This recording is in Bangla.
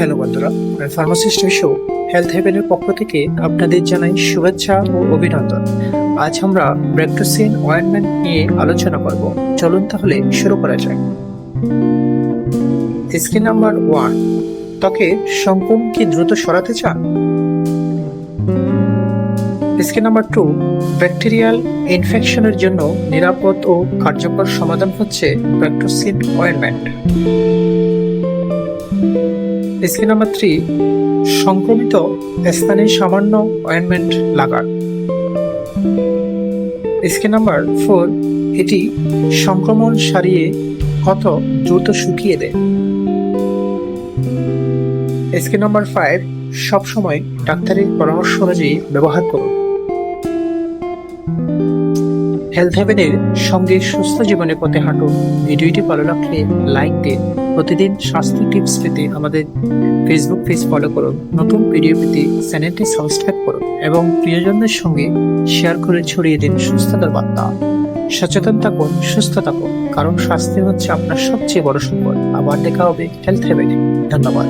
হ্যালো বন্ধুরা ফার্মাসিস্ট শো হেলথ হেভেনের পক্ষ থেকে আপনাদের জানাই শুভেচ্ছা ও অভিনন্দন। আজ আমরা ব্রেকটোসিন অয়েনমেন্ট নিয়ে আলোচনা করব। চলুন তাহলে শুরু করা যাক। স্কিন নাম্বার ওয়ান ত্বকে সংক্রমণ কি দ্রুত সরাতে চান? স্কিন নাম্বার টু ব্যাকটেরিয়াল ইনফেকশনের জন্য নিরাপদ ও কার্যকর সমাধান হচ্ছে ব্রেকটোসিন অয়েনমেন্ট স্কিন নাম্বার থ্রি সংক্রমিত স্থানে সামান্য অয়েনমেন্ট লাগান। স্কিন নাম্বার ফোর এটি সংক্রমণ সারিয়ে কত দ্রুত শুকিয়ে দেয়। স্কিন নাম্বার ফাইভ সবসময় ডাক্তারের পরামর্শ অনুযায়ী ব্যবহার করুন। হেলথ হেভেনের সঙ্গে সুস্থ জীবনের পথে হাঁটুন। ভিডিওটি ভালো লাগলে লাইক দিন। প্রতিদিন স্বাস্থ্য টিপস পেতে আমাদের ফেসবুক পেজ ফলো করুন। নতুন ভিডিও পেতে চ্যানেলটি সাবস্ক্রাইব করুন এবং প্রিয়জনদের সঙ্গে শেয়ার করে ছড়িয়ে দিন সুস্থতার বার্তা। সচেতন থাকুন, সুস্থ থাকুন, কারণ স্বাস্থ্য হচ্ছে আপনার সবচেয়ে বড় সম্পদ। আবার দেখা হবে হেলথ হেভেনে ধন্যবাদ।